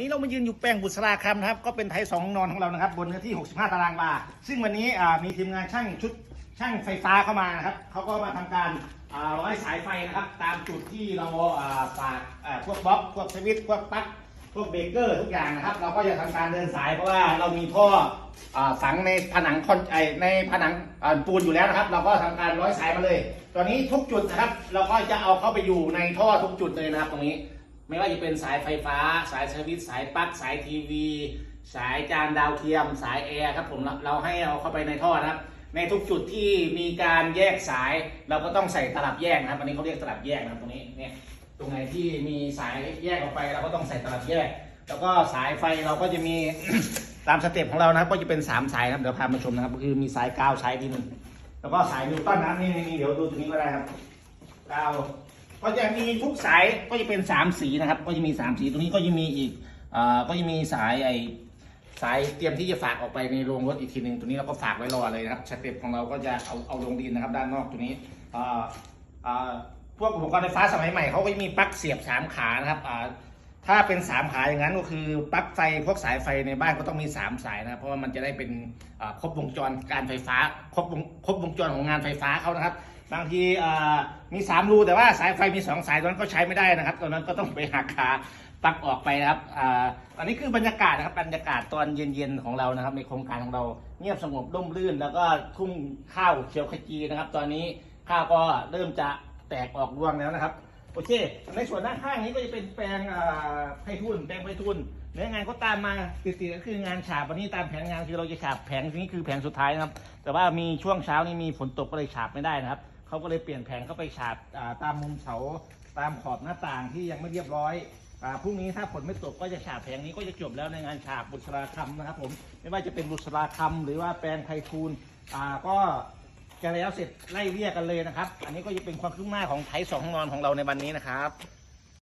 นี้เรามายืนอยู่แปลงบุษราคำนะครับ ก็เป็นไทยสองนอนของเรานะครับ บนเนื้อที่ 65 ตารางวา ซึ่งวันนี้มีทีมงานช่างชุดช่างไฟฟ้าเข้ามานะครับเขาก็มาทำการร้อยสายไฟนะครับ ตามจุดที่เราฝากพวกบล็อกพวกสวิตช์พวกปลั๊กพวกเบเกอร์ทุกอย่างนะครับ เราก็จะทำการเดินสายเพราะว่าเรามีท่อฝังในผนังคอนในผนังปูนอยู่แล้วนะครับ เราก็ทำการร้อยสายมาเลย ตอนนี้ทุกจุดนะครับ เราก็จะเอาเข้าไปอยู่ในท่อทุกจุดเลยนะครับตรงนี้ ไม่ว่าจะเป็นสายไฟฟ้า สายสวิตสายปลั๊กสายทีวี สายจานดาวเทียม สายแอร์ครับผมเราให้เอาเข้าไปในท่อนะครับ ในทุกจุดที่มีการแยกสาย เราก็ต้องใส่ตลับแยกนะครับอันนี้เขาเรียกตลับแยกนะครับตรงนี้เนี่ยตรงไหนที่มีสายแยกออกไปเราก็ต้องใส่ตลับแยก แล้วก็สายไฟเราก็จะมีตามสเต็ปของเรานะครับก็จะเป็นสามสายนะครับเดี๋ยวพามาชมนะครับก็คือมีสายกาวสายที่หนึ่งแล้วก็สายนิวตันนะนี่นี่นี่เดี๋ยวดูตรงนี้ก็ได้ครับกาว ก็จะมีทุกสายก็จะเป็นสามสีนะครับ ก็จะมีสามสีตรงนี้ก็จะมีอีกอ่าก็จะมีสายไอสายเตรียมที่จะฝากออกไปในโรงรถอีกทีหนึ่งตัวนี้เราก็ฝากไว้รอเลยนะครับสเต็ปของเราก็จะเอาเอาลงดินนะครับ ด้านนอกตัวนี้อ่าอ่าพวกอุปกรณ์ไฟฟ้าสมัยใหม่เขาก็จะมีปลั๊กเสียบสามขานะครับอ่าถ้าเป็นสามขาอย่างนั้นก็คือปลั๊กไฟพวกสายไฟในบ้านก็ต้องมีสามสายนะครับเพราะว่ามันจะได้เป็นอ่าครบวงจรการไฟฟ้าครบวงครบวงจรของงานไฟฟ้าเขานะครับ บางทีมีสามรูแต่ว่าสายไฟมีสองสายตอนนั้นก็ใช้ไม่ได้นะครับ ตอนนั้นก็ต้องไปหักขาปักออกไปนะครับอ,อันนี้คือบรรยากาศนะครับบรรยากาศตอนเย็นๆของเรานะครับ ในโครงการของเราเงียบสงบร่มรื่น แล้วก็ทุ่งข้าวเขียวขจีนะครับ ตอนนี้ข้าวก็เริ่มจะแตกออกรวงแล้วนะครับโอเค ในส่วนด้านข้างนี้ก็จะเป็นแปลงอ่าไพทุนแปลงไพทุนเนื้องานก็ตามมาติดๆก็คืองานฉาบวันนี้ตามแผนงานคือเราจะฉาบแผงนี้คือแผงสุดท้ายนะครับ แต่ว่ามีช่วงเช้านี้มีฝนตกก็เลยฉาบไม่ได้นะครับ เขาก็เลยเปลี่ยนแผงเข้าไปฉาบตามมุมเสาตามขอบหน้าต่างที่ยังไม่เรียบร้อยอพรุ่งนี้ถ้าฝนไม่ตกก็จะฉาบแผงนี้ก็จะจบแล้วในงานฉาบบุษราคำนะครับผมไม่ว่าจะเป็นบุษราคำหรือว่าแปลงไพทูลอ่าก็จะแล้วเสร็จไล่เรียกกันเลยนะครับ อันนี้ก็จะเป็นความคืบหน้าของไทยสองห้องนอนของเราในวันนี้นะครับ